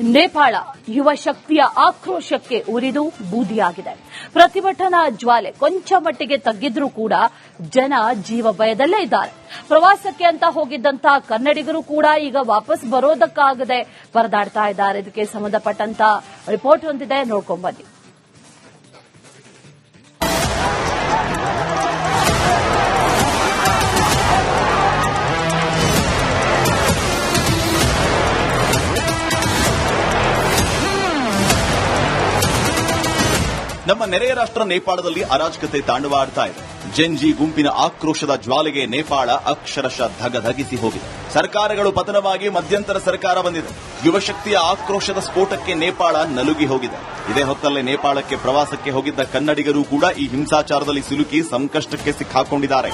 ನೇಪಾಳ ಯುವ ಶಕ್ತಿಯ ಆಕ್ರೋಶಕ್ಕೆ ಉರಿದು ಬೂದಿಯಾಗಿದೆ. ಪ್ರತಿಭಟನಾ ಜ್ವಾಲೆ ಕೊಂಚ ಮಟ್ಟಿಗೆ ತಗ್ಗಿದ್ರೂ ಕೂಡ ಜನ ಜೀವ ಭಯದಲ್ಲೇ ಇದ್ದಾರೆ. ಪ್ರವಾಸಕ್ಕೆ ಅಂತ ಹೋಗಿದ್ದಂತಹ ಕನ್ನಡಿಗರು ಕೂಡ ಈಗ ವಾಪಸ್ ಬರೋದಕ್ಕಾಗದೆ ಪರದಾಡ್ತಾ ಇದ್ದಾರೆ. ಇದಕ್ಕೆ ಸಂಬಂಧಪಟ್ಟಂತ ರಿಪೋರ್ಟ್ ಹೊಂದಿದೆ ನೋಡ್ಕೊಂಡ್ಬನ್ನಿ ನಮ್ಮ ನೆರೆಯ ರಾಷ್ಟ್ರ ನೇಪಾಳದಲ್ಲಿ ಅರಾಜಕತೆ ತಾಂಡವಾಡ್ತಾ ಇದೆ. ಜೆನ್ಜಿ ಗುಂಪಿನ ಆಕ್ರೋಶದ ಜ್ವಾಲೆಗೆ ನೇಪಾಳ ಅಕ್ಷರಶಃ ಧಗಧಗಿಸಿ ಹೋಗಿದೆ. ಸರ್ಕಾರಗಳು ಪತನವಾಗಿ ಮಧ್ಯಂತರ ಸರ್ಕಾರ ಬಂದಿದೆ. ಯುವಶಕ್ತಿಯ ಆಕ್ರೋಶದ ಸ್ಫೋಟಕ್ಕೆ ನೇಪಾಳ ನಲುಗಿ ಹೋಗಿದೆ. ಇದೇ ಹೊತ್ತಲ್ಲೇ ನೇಪಾಳಕ್ಕೆ ಪ್ರವಾಸಕ್ಕೆ ಹೋಗಿದ್ದ ಕನ್ನಡಿಗರು ಕೂಡ ಈ ಹಿಂಸಾಚಾರದಲ್ಲಿ ಸಿಲುಕಿ ಸಂಕಷ್ಟಕ್ಕೆ ಸಿಕ್ಕಾಕೊಂಡಿದ್ದಾರೆ.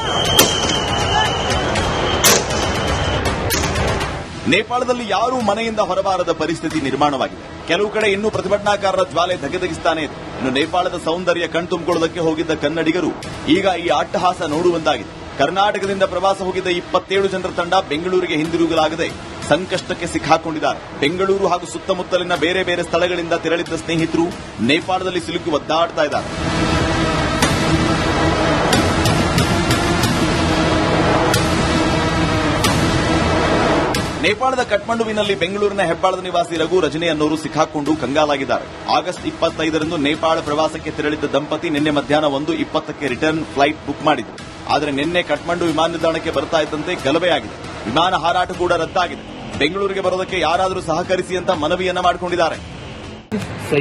ನೇಪಾಳದಲ್ಲಿ ಯಾರೂ ಮನೆಯಿಂದ ಹೊರಬಾರದ ಪರಿಸ್ಥಿತಿ ನಿರ್ಮಾಣವಾಗಿದೆ. ಕೆಲವು ಕಡೆ ಇನ್ನೂ ಪ್ರತಿಭಟನಾಕಾರರ ಜ್ವಾಲೆ ಧಗಧಗಿಸ್ತಾನೆ ಇನ್ನು ನೇಪಾಳದ ಸೌಂದರ್ಯ ಕಣ್ತುಂಬಿಕೊಳ್ಳೋದಕ್ಕೆ ಹೋಗಿದ್ದ ಕನ್ನಡಿಗರು ಈಗ ಈ ಅಟ್ಟಹಾಸ ನೋಡುವಂತಾಗಿದೆ. ಕರ್ನಾಟಕದಿಂದ ಪ್ರವಾಸ ಹೋಗಿದ್ದ ಇಪ್ಪತ್ತೇಳು ಜನರ ತಂಡ ಬೆಂಗಳೂರಿಗೆ ಹಿಂದಿರುಗಲಾಗದೆ ಸಂಕಷ್ಟಕ್ಕೆ ಸಿಕ್ಕಾಕೊಂಡಿದ್ದಾರೆ. ಬೆಂಗಳೂರು ಹಾಗೂ ಸುತ್ತಮುತ್ತಲಿನ ಬೇರೆ ಬೇರೆ ಸ್ಥಳಗಳಿಂದ ತೆರಳಿದ್ದ ಸ್ನೇಹಿತರು ನೇಪಾಳದಲ್ಲಿ ಸಿಲುಕಿ ಒದ್ದಾಡ್ತಾ ಇದ್ದಾರೆ. ನೇಪಾಳದ ಕಠ್ಮಂಡುವಿನಲ್ಲಿ ಬೆಂಗಳೂರಿನ ಹೆಬ್ಬಾಳದ ನಿವಾಸಿ ರಘು ರಜನಿ ಅನ್ನೋರು ಸಿಕ್ಕಾಕೊಂಡು ಕಂಗಾಲಾಗಿದ್ದಾರೆ. ಆಗಸ್ಟ್ ಇಪ್ಪತ್ತೈದರಂದು ನೇಪಾಳ ಪ್ರವಾಸಕ್ಕೆ ತೆರಳಿದ್ದ ದಂಪತಿ ನಿನ್ನೆ ಮಧ್ಯಾಹ್ನ ಒಂದು ಇಪ್ಪತ್ತಕ್ಕೆ ರಿಟರ್ನ್ ಫ್ಲೈಟ್ ಬುಕ್ ಮಾಡಿದ್ರು. ಆದರೆ ನಿನ್ನೆ ಕಠ್ಮಂಡು ವಿಮಾನ ನಿಲ್ದಾಣಕ್ಕೆ ಬರ್ತಾ ಇದ್ದಂತೆ ಗಲಭೆಯಾಗಿದೆ. ವಿಮಾನ ಹಾರಾಟ ಕೂಡ ರದ್ದಾಗಿದೆ. ಬೆಂಗಳೂರಿಗೆ ಬರೋದಕ್ಕೆ ಯಾರಾದರೂ ಸಹಕರಿಸಿ ಅಂತ ಮನವಿಯನ್ನ ಮಾಡಿಕೊಂಡಿದ್ದಾರೆ.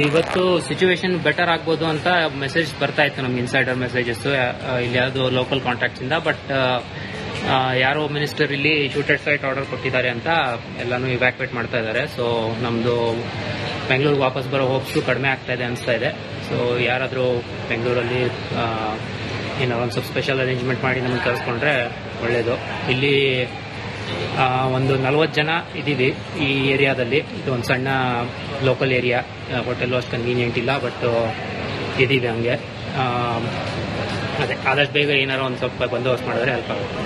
ಇವತ್ತು ಸಿಚುವೇಶನ್ ಬೆಟರ್ ಆಗ್ಬೋದು ಅಂತ ಮೆಸೇಜ್ ಬರ್ತಾ ಇತ್ತು ನಮ್ಗೆ ಇನ್ಸೈಡರ್ ಮೆಸೇಜಸ್ ಇಲ್ಲಿ ಯಾವುದು ಲೋಕಲ್ ಕಾಂಟ್ಯಾಕ್ಟ್ಸ್ ಇಂದ ಬಟ್ ಯಾರೋ ಮಿನಿಸ್ಟರ್ ಇಲ್ಲಿ ಶೂಟೆಡ್ ಸೈಟ್ ಆರ್ಡರ್ ಕೊಟ್ಟಿದ್ದಾರೆ ಅಂತ ಎಲ್ಲಾನು ಇವ್ಯಾಕ್ಯುವೇಟ್ ಮಾಡ್ತಾ ಇದ್ದಾರೆ. ಸೊ ನಮ್ದು ಬೆಂಗಳೂರಿಗೆ ವಾಪಸ್ ಬರೋ ಹೋಪ್ಸು ಕಡಿಮೆ ಆಗ್ತಾ ಇದೆ ಅನಿಸ್ತಾ ಇದೆ. ಸೊ ಯಾರಾದರೂ ಬೆಂಗಳೂರಲ್ಲಿ ಏನೋ ಒಂದು ಸ್ವಲ್ಪ ಸ್ಪೆಷಲ್ ಅರೇಂಜ್ಮೆಂಟ್ ಮಾಡಿ ನಮಗೆ ಕರೆಸ್ಕೊಂಡ್ರೆ ಒಳ್ಳೆಯದು ಇಲ್ಲಿ ಒಂದು ನಲವತ್ತು ಜನ ಇದ್ದೀವಿ ಈ ಏರಿಯಾದಲ್ಲಿ. ಇದು ಒಂದು ಸಣ್ಣ ಲೋಕಲ್ ಏರಿಯಾ ಹೋಟೆಲ್ ಅಷ್ಟು ಕನ್ವೀನಿಯೆಂಟ್ ಇಲ್ಲ ಬಟ್ ಇದ್ದೀವಿ ಹಂಗೆ. ಅದೇ ಆದಷ್ಟು ಬೇಗ ಏನಾರು ಒಂದು ಸ್ವಲ್ಪ ಬಂದೋಬಸ್ತ್ ಮಾಡಿದ್ರೆ ಹೆಲ್ಪ್ ಆಗುತ್ತೆ.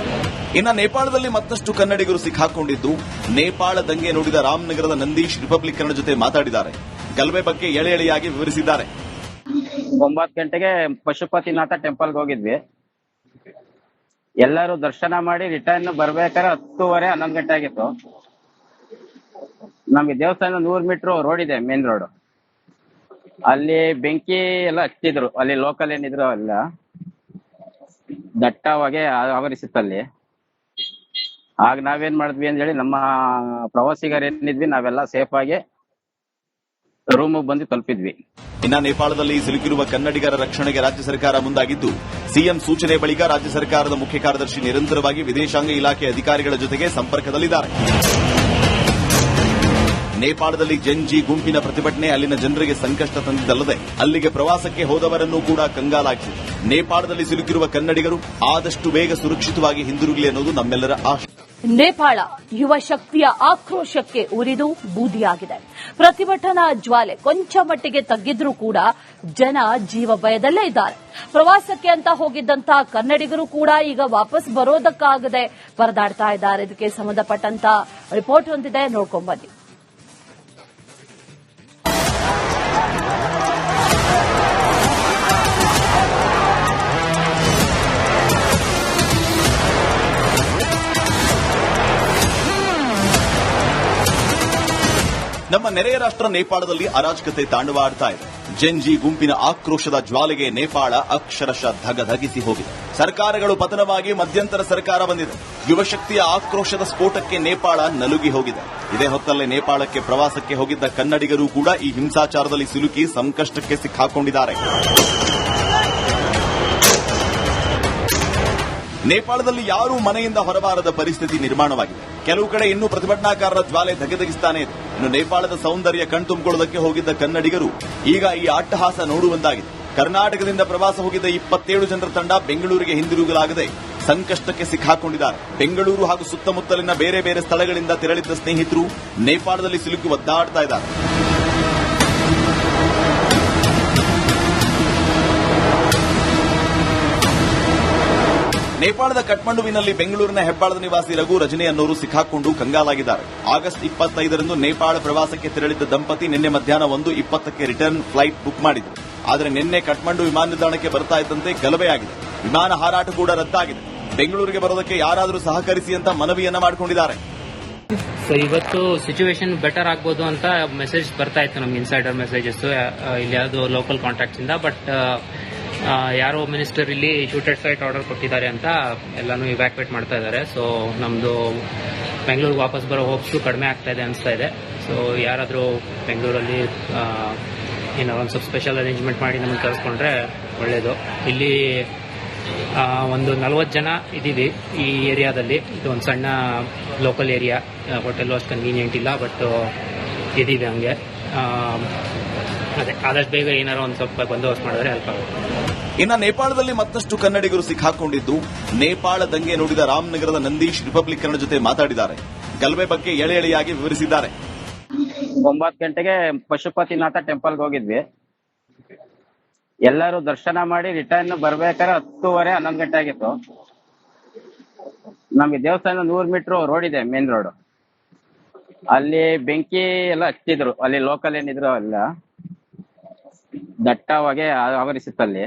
ಇನ್ನ ನೇಪಾಳದಲ್ಲಿ ಮತ್ತಷ್ಟು ಕನ್ನಡಿಗರು ಸಿಕ್ಕಾಕೊಂಡಿದ್ದು ನೇಪಾಳ ದಂಗೆ ನೋಡಿದ ರಾಮನಗರದ ನಂದೀಶ್ ರಿಪಬ್ಲಿಕ್ ಕನ್ನಡ ಜೊತೆ ಮಾತಾಡಿದ್ದಾರೆ. ಗಲಭೆ ಬಗ್ಗೆ ಎಳೆ ಎಳೆಯಾಗಿ ವಿವರಿಸಿದ್ದಾರೆ. ಒಂಬತ್ತು ಗಂಟೆಗೆ ಪಶುಪತಿನಾಥ ಟೆಂಪಲ್ಗೆ ಹೋಗಿದ್ವಿ. ಎಲ್ಲರೂ ದರ್ಶನ ಮಾಡಿ ರಿಟರ್ನ್ ಬರ್ಬೇಕಾದ್ರೆ ಹತ್ತೂವರೆ ಹನ್ನೊಂದು ಗಂಟೆ ಆಗಿತ್ತು. ನಮಗೆ ದೇವಸ್ಥಾನ ನೂರು ಮೀಟರ್ ರೋಡ್ ಇದೆ ಮೇನ್ ರೋಡ್ ಅಲ್ಲಿ ಬೆಂಕಿ ಎಲ್ಲ ಹಚ್ಚಿದ್ರು. ಅಲ್ಲಿ ಲೋಕಲ್ ಏನಿದ್ರು ಎಲ್ಲ ದಟ್ಟವಾಗಿ ಆವರಿಸಿತ್ತಲ್ಲಿ. ಆಗ ನಾವೇನ್ ಮಾಡಿದ್ವಿ ಅಂತ ಹೇಳಿ ನಮ್ಮ ಪ್ರವಾಸಿಗರು ಏನಿದ್ವಿ, ನಾವೆಲ್ಲ ಸೇಫ್ ಆಗಿ ರೂಮ್ ಬಂದು ತಲುಪಿದ್ವಿ. ಇನ್ನ ನೇಪಾಳದಲ್ಲಿ ಸಿಲುಕಿರುವ ಕನ್ನಡಿಗರ ರಕ್ಷಣೆಗೆ ರಾಜ್ಯ ಸರ್ಕಾರ ಮುಂದಾಗಿದ್ದು, ಸಿಎಂ ಸೂಚನೆ ಬಳಿಕ ರಾಜ್ಯ ಸರ್ಕಾರದ ಮುಖ್ಯ ಕಾರ್ಯದರ್ಶಿ ನಿರಂತರವಾಗಿ ವಿದೇಶಾಂಗ ಇಲಾಖೆ ಅಧಿಕಾರಿಗಳ ಜೊತೆಗೆ ಸಂಪರ್ಕದಲ್ಲಿದ್ದಾರೆ. ನೇಪಾಳದಲ್ಲಿ ಜಂಜಿ ಗುಂಪಿನ ಪ್ರತಿಭಟನೆ ಅಲ್ಲಿನ ಜನರಿಗೆ ಸಂಕಷ್ಟ ತಂದಿದ್ದಲ್ಲದೆ ಅಲ್ಲಿಗೆ ಪ್ರವಾಸಕ್ಕೆ ಹೋದವರನ್ನೂ ಕೂಡ ಕಂಗಾಲಾಗಿದೆ. ನೇಪಾಳದಲ್ಲಿ ಸಿಲುಕಿರುವ ಕನ್ನಡಿಗರು ಆದಷ್ಟು ಬೇಗ ಸುರಕ್ಷಿತವಾಗಿ ಹಿಂದಿರುಗಲಿ ಅನ್ನೋದು ನಮ್ಮೆಲ್ಲರ ಆಶೆ. ನೇಪಾಳ ಯುವ ಶಕ್ತಿಯ ಆಕ್ರೋಶಕ್ಕೆ ಉರಿದು ಬೂದಿಯಾಗಿದೆ. ಪ್ರತಿಭಟನಾ ಜ್ವಾಲೆ ಕೊಂಚ ಮಟ್ಟಿಗೆ ತಗ್ಗಿದ್ರೂ ಕೂಡ ಜನ ಜೀವ ಭಯದಲ್ಲೇ ಇದ್ದಾರೆ. ಪ್ರವಾಸಕ್ಕೆ ಅಂತ ಹೋಗಿದ್ದಂತ ಕನ್ನಡಿಗರು ಕೂಡ ಈಗ ವಾಪಸ್ ಬರೋದಕ್ಕಾಗದೆ ಪರದಾಡ್ತಾ ಇದ್ದಾರೆ. ಇದಕ್ಕೆ ಸಂಬಂಧಪಟ್ಟಂತ ರಿಪೋರ್ಟ್ ಹೊಂದಿದೆ ನೋಡ್ಕೊಂಡ್ಬನ್ನಿ ನೆರೆಯ ರಾಷ್ಟ್ರ ನೇಪಾಳದಲ್ಲಿ ಅರಾಜಕತೆ ತಾಂಡವಾಡ್ತಾ ಇದೆ. ಗುಂಪಿನ ಆಕ್ರೋಶದ ಜ್ವಾಲೆಗೆ ನೇಪಾಳ ಅಕ್ಷರಶಃ ಧಗಧಗಿಸಿ ಹೋಗಿದೆ. ಸರ್ಕಾರಗಳು ಪತನವಾಗಿ ಮಧ್ಯಂತರ ಸರ್ಕಾರ ಬಂದಿದೆ. ಯುವಶಕ್ತಿಯ ಆಕ್ರೋಶದ ಸ್ಫೋಟಕ್ಕೆ ನೇಪಾಳ ನಲುಗಿ ಹೋಗಿದೆ. ಇದೇ ಹೊತ್ತಲ್ಲೇ ನೇಪಾಳಕ್ಕೆ ಪ್ರವಾಸಕ್ಕೆ ಹೋಗಿದ್ದ ಕನ್ನಡಿಗರು ಕೂಡ ಈ ಹಿಂಸಾಚಾರದಲ್ಲಿ ಸಿಲುಕಿ ಸಂಕಷ್ಟಕ್ಕೆ ಸಿಕ್ಕಾಕೊಂಡಿದ್ದಾರೆ. ನೇಪಾಳದಲ್ಲಿ ಯಾರೂ ಮನೆಯಿಂದ ಹೊರಬಾರದ ಪರಿಸ್ಥಿತಿ ನಿರ್ಮಾಣವಾಗಿದೆ. ಕೆಲವು ಕಡೆ ಇನ್ನೂ ಪ್ರತಿಭಟನಾಕಾರರ ಜ್ವಾಲೆ ಧಗಧಗಿಸ್ತಾನೆ ಇನ್ನು ನೇಪಾಳದ ಸೌಂದರ್ಯ ಕಣ್ತುಂಬಿಕೊಳ್ಳುವುದಕ್ಕೆ ಹೋಗಿದ್ದ ಕನ್ನಡಿಗರು ಈಗ ಈ ಅಟ್ಟಹಾಸ ನೋಡುವಂತಾಗಿದೆ. ಕರ್ನಾಟಕದಿಂದ ಪ್ರವಾಸ ಹೋಗಿದ್ದ ಇಪ್ಪತ್ತೇಳು ಜನರ ತಂಡ ಬೆಂಗಳೂರಿಗೆ ಹಿಂದಿರುಗಲಾಗದೆ ಸಂಕಷ್ಟಕ್ಕೆ ಸಿಕ್ಕಾಕೊಂಡಿದ್ದಾರೆ. ಬೆಂಗಳೂರು ಹಾಗೂ ಸುತ್ತಮುತ್ತಲಿನ ಬೇರೆ ಬೇರೆ ಸ್ಥಳಗಳಿಂದ ತೆರಳಿದ್ದ ಸ್ನೇಹಿತರು ನೇಪಾಳದಲ್ಲಿ ಸಿಲುಕಿ ಒದ್ದಾಡ್ತಾ ಇದ್ದಾರೆ. ನೇಪಾಳದ ಕಠ್ಮಂಡುವಿನಲ್ಲಿ ಬೆಂಗಳೂರಿನ ಹೆಬ್ಬಾಳದ ನಿವಾಸಿ ರಘು ರಜನಿ ಅನ್ನೋರು ಸಿಕ್ಕಾಕೊಂಡು ಕಂಗಾಲಾಗಿದ್ದಾರೆ. ಆಗಸ್ಟ್ ಇಪ್ಪತ್ತೈದರಂದು ನೇಪಾಳ ಪ್ರವಾಸಕ್ಕೆ ತೆರಳಿದ್ದ ದಂಪತಿ ನಿನ್ನೆ ಮಧ್ಯಾಹ್ನ ಒಂದು ಇಪ್ಪತ್ತಕ್ಕೆ ರಿಟರ್ನ್ ಫ್ಲೈಟ್ ಬುಕ್ ಮಾಡಿದ್ರು ಆದರೆ ನಿನ್ನೆ ಕಠ್ಮಂಡು ವಿಮಾನ ನಿಲ್ದಾಣಕ್ಕೆ ಬರ್ತಾ ಇದ್ದಂತೆ ಗಲಭೆಯಾಗಿದೆ. ವಿಮಾನ ಹಾರಾಟ ಕೂಡ ರದ್ದಾಗಿದೆ. ಬೆಂಗಳೂರಿಗೆ ಬರೋದಕ್ಕೆ ಯಾರಾದರೂ ಸಹಕರಿಸಿ ಅಂತ ಮನವಿಯನ್ನ ಮಾಡಿಕೊಂಡಿದ್ದಾರೆ. ಇವತ್ತು ಸಿಚುವೇಶನ್ ಬೆಟರ್ ಆಗ್ಬೋದು ಅಂತ ಮೆಸೇಜ್ ಬರ್ತಾ ಇತ್ತು ನಮ್ಗೆ ಇನ್ಸೈಡರ್ ಮೆಸೇಜಸ್ ಇಲ್ಲಿ ಯಾವುದು ಲೋಕಲ್ ಕಾಂಟ್ಯಾಕ್ಟ್ಸ್ ಇಂದ ಬಟ್ ಯಾರೋ ಮಿನಿಸ್ಟರ್ ಇಲ್ಲಿ ಶೂಟೆಡ್ ಸೈಟ್ ಆರ್ಡರ್ ಕೊಟ್ಟಿದ್ದಾರೆ ಅಂತ ಎಲ್ಲಾನು ಇವ್ಯಾಕ್ಯುವೇಟ್ ಮಾಡ್ತಾ ಇದ್ದಾರೆ. ಸೊ ನಮ್ದು ಬೆಂಗಳೂರಿಗೆ ವಾಪಸ್ ಬರೋ ಹೋಪ್ಸು ಕಡಿಮೆ ಆಗ್ತಾ ಇದೆ ಅನಿಸ್ತಾ ಇದೆ. ಸೊ ಯಾರಾದರೂ ಬೆಂಗಳೂರಲ್ಲಿ ಏನೋ ಒಂದು ಸ್ವಲ್ಪ ಸ್ಪೆಷಲ್ ಅರೇಂಜ್ಮೆಂಟ್ ಮಾಡಿ ನಮಗೆ ಕರೆಸ್ಕೊಂಡ್ರೆ ಒಳ್ಳೆಯದು ಇಲ್ಲಿ ಒಂದು ನಲವತ್ತು ಜನ ಇದ್ದೀವಿ ಈ ಏರಿಯಾದಲ್ಲಿ. ಇದು ಒಂದು ಸಣ್ಣ ಲೋಕಲ್ ಏರಿಯಾ ಹೋಟೆಲ್ ಅಷ್ಟು ಕನ್ವೀನಿಯೆಂಟ್ ಇಲ್ಲ ಬಟ್ ಇದ್ದೀವಿ ಹಂಗೆ. ಅದೇ ಆದಷ್ಟು ಬೇಗ ಏನಾರು ಒಂದು ಸ್ವಲ್ಪ ಬಂದೋಬಸ್ತ್ ಮಾಡಿದ್ರೆ ಹೆಲ್ಪ್ ಆಗುತ್ತೆ. ಇನ್ನ ನೇಪಾಳದಲ್ಲಿ ಮತ್ತಷ್ಟು ಕನ್ನಡಿಗರು ಸಿಕ್ಕಾಕೊಂಡಿದ್ದು ನೇಪಾಳ ದಂಗೆ ನೋಡಿದ ರಾಮನಗರದ ನಂದೀಶ್ ರಿಪಬ್ಲಿಕ್ ಕನ್ನಡ ಜೊತೆ ಮಾತಾಡಿದ್ದಾರೆ. ಗಲಭೆ ಬಗ್ಗೆ ಎಳೆ ಎಳೆಯಾಗಿ ವಿವರಿಸಿದ್ದಾರೆ. ಒಂಬತ್ತು ಗಂಟೆಗೆ ಪಶುಪತಿನಾಥ ಟೆಂಪಲ್ಗೆ ಹೋಗಿದ್ವಿ. ಎಲ್ಲರೂ ದರ್ಶನ ಮಾಡಿ ರಿಟರ್ನ್ ಬರ್ಬೇಕಾದ್ರೆ ಹತ್ತೂವರೆ ಹನ್ನೊಂದು ಗಂಟೆ ಆಗಿತ್ತು. ನಮ್ಗೆ ದೇವಸ್ಥಾನ ನೂರು ಮೀಟರ್ ರೋಡ್ ಇದೆ ಮೇನ್ ರೋಡ್. ಅಲ್ಲಿ ಬೆಂಕಿ ಎಲ್ಲ ಹಚ್ಚಿದ್ರು. ಅಲ್ಲಿ ಲೋಕಲ್ ಏನಿದ್ರು ಎಲ್ಲ ದಟ್ಟವಾಗಿ ಆವರಿಸಿತ್ತು ಅಲ್ಲಿ.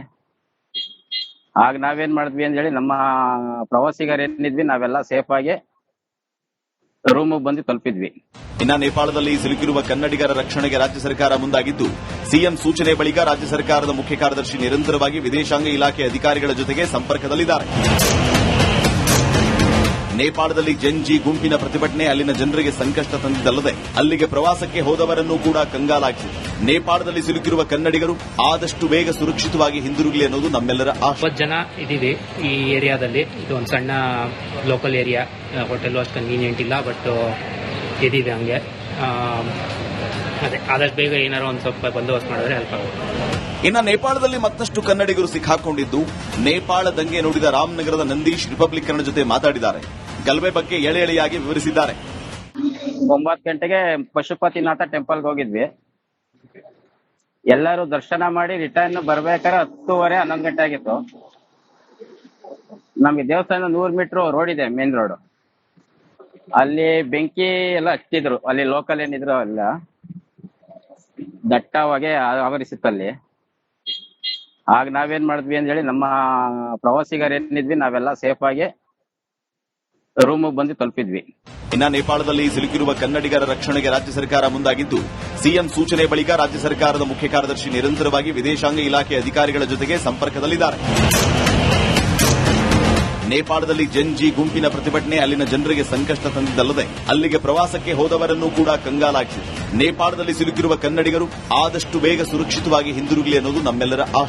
ಆಗ ನಾವೇನ್ ಮಾಡಿದ್ವಿ ಅಂತ ಹೇಳಿ ನಮ್ಮ ಪ್ರವಾಸಿಗರು ಏನಿದ್ವಿ, ನಾವೆಲ್ಲ ಸೇಫ್ ಆಗಿ ರೂಮ್ ಬಂದು ತಲುಪಿದ್ವಿ. ಇನ್ನ ನೇಪಾಳದಲ್ಲಿ ಸಿಲುಕಿರುವ ಕನ್ನಡಿಗರ ರಕ್ಷಣೆಗೆ ರಾಜ್ಯ ಸರ್ಕಾರ ಮುಂದಾಗಿದ್ದು, ಸಿಎಂ ಸೂಚನೆ ಬಳಿಕ ರಾಜ್ಯ ಸರ್ಕಾರದ ಮುಖ್ಯ ಕಾರ್ಯದರ್ಶಿ ನಿರಂತರವಾಗಿ ವಿದೇಶಾಂಗ ಇಲಾಖೆ ಅಧಿಕಾರಿಗಳ ಜೊತೆಗೆ ಸಂಪರ್ಕದಲ್ಲಿದ್ದಾರೆ. ನೇಪಾಳದಲ್ಲಿ ಜಂಜಿ ಗುಂಪಿನ ಪ್ರತಿಭಟನೆ ಅಲ್ಲಿನ ಜನರಿಗೆ ಸಂಕಷ್ಟ ತಂದಿದ್ದಲ್ಲದೆ ಅಲ್ಲಿಗೆ ಪ್ರವಾಸಕ್ಕೆ ಹೋದವರನ್ನೂ ಕೂಡ ಕಂಗಾಲಾಗಿದೆ ನೇಪಾಳದಲ್ಲಿ ಸಿಲುಕಿರುವ ಕನ್ನಡಿಗರು ಆದಷ್ಟು ಬೇಗ ಸುರಕ್ಷಿತವಾಗಿ ಹಿಂದಿರುಗಲಿ ಅನ್ನೋದು ನಮ್ಮೆಲ್ಲರ ಜನ ಇದೀವಿ ಈ ಏರಿಯಾದಲ್ಲಿ. ಇದು ಒಂದು ಸಣ್ಣ ಲೋಕಲ್ ಏರಿಯಾ ಹೋಟೆಲ್ ಅಷ್ಟು ಕನ್ವೀನಿಯೆಂಟ್ ಇಲ್ಲ ಬಟ್ ಇದಿದೆ ಹಂಗೆ. ಅದೇ, ಆದಷ್ಟು ಬೇಗ ಏನಾರು ಒಂದು ಸ್ವಲ್ಪ ಬಂದೋಬಸ್ತ್ ಮಾಡಿದ್ರೆ ಹೆಲ್ಪ್ ಆಗುತ್ತೆ. ಇನ್ನ ನೇಪಾಳದಲ್ಲಿ ಮತ್ತಷ್ಟು ಕನ್ನಡಿಗರು ಸಿಕ್ಕಾಕೊಂಡಿದ್ದು ನೇಪಾಳ ದಂಗೆ ನೋಡಿದ ರಾಮನಗರದ ನಂದೀಶ್ ರಿಪಬ್ಲಿಕ್ ಕನ್ನಡ ಜೊತೆ ಮಾತಾಡಿದ್ದಾರೆ. ಗಲಭೆ ಬಗ್ಗೆ ಎಳೆ ಎಳೆಯಾಗಿ ವಿವರಿಸಿದ್ದಾರೆ. ಒಂಬತ್ತು ಗಂಟೆಗೆ ಪಶುಪತಿನಾಥ ಟೆಂಪಲ್ಗೆ ಹೋಗಿದ್ವಿ. ಎಲ್ಲರೂ ದರ್ಶನ ಮಾಡಿ ರಿಟರ್ನ್ ಬರ್ಬೇಕಾದ್ರೆ ಹತ್ತೂವರೆ, ಹನ್ನೊಂದು ಗಂಟೆ ಆಗಿತ್ತು. ನಮ್ಗೆ ದೇವಸ್ಥಾನ ನೂರು ಮೀಟರ್ ರೋಡ್ ಇದೆ, ಮೇನ್ ರೋಡ್. ಅಲ್ಲಿ ಬೆಂಕಿ ಎಲ್ಲ ಹಚ್ಚಿದ್ರು. ಅಲ್ಲಿ ಲೋಕಲ್ ಏನಿದ್ರು ಅಲ್ಲ ದಟ್ಟವಾಗಿ ಆವರಿಸಿತ್ತು ಅಲ್ಲಿ ಆಗ ನಾವೇನ್ ಮಾಡಿದ್ವಿ ಅಂತ ಹೇಳಿ ನಮ್ಮ ಪ್ರವಾಸಿಗರು ಏನಿದ್ವಿ, ನಾವೆಲ್ಲ ಸೇಫ್ ಆಗಿ ರೂಮ್ ಬಂದು ತಲುಪಿದ್ವಿ. ಇನ್ನ ನೇಪಾಳದಲ್ಲಿ ಸಿಲುಕಿರುವ ಕನ್ನಡಿಗರ ರಕ್ಷಣೆಗೆ ರಾಜ್ಯ ಸರ್ಕಾರ ಮುಂದಾಗಿದ್ದು, ಸಿಎಂ ಸೂಚನೆ ಬಳಿಕ ರಾಜ್ಯ ಸರ್ಕಾರದ ಮುಖ್ಯ ಕಾರ್ಯದರ್ಶಿ ನಿರಂತರವಾಗಿ ವಿದೇಶಾಂಗ ಇಲಾಖೆ ಅಧಿಕಾರಿಗಳ ಜೊತೆಗೆ ಸಂಪರ್ಕದಲ್ಲಿದ್ದಾರೆ. ನೇಪಾಳದಲ್ಲಿ ಜಂಜಿ ಗುಂಪಿನ ಪ್ರತಿಭಟನೆ ಅಲ್ಲಿನ ಜನರಿಗೆ ಸಂಕಷ್ಟ ತಂದಿದ್ದಲ್ಲದೆ, ಅಲ್ಲಿಗೆ ಪ್ರವಾಸಕ್ಕೆ ಹೋದವರನ್ನೂ ಕೂಡ ಕಂಗಾಲಾಗಿದೆ ನೇಪಾಳದಲ್ಲಿ ಸಿಲುಕಿರುವ ಕನ್ನಡಿಗರು ಆದಷ್ಟು ಬೇಗ ಸುರಕ್ಷಿತವಾಗಿ ಹಿಂದಿರುಗಲಿ ಅನ್ನೋದು ನಮ್ಮೆಲ್ಲರ ಆಶೆ.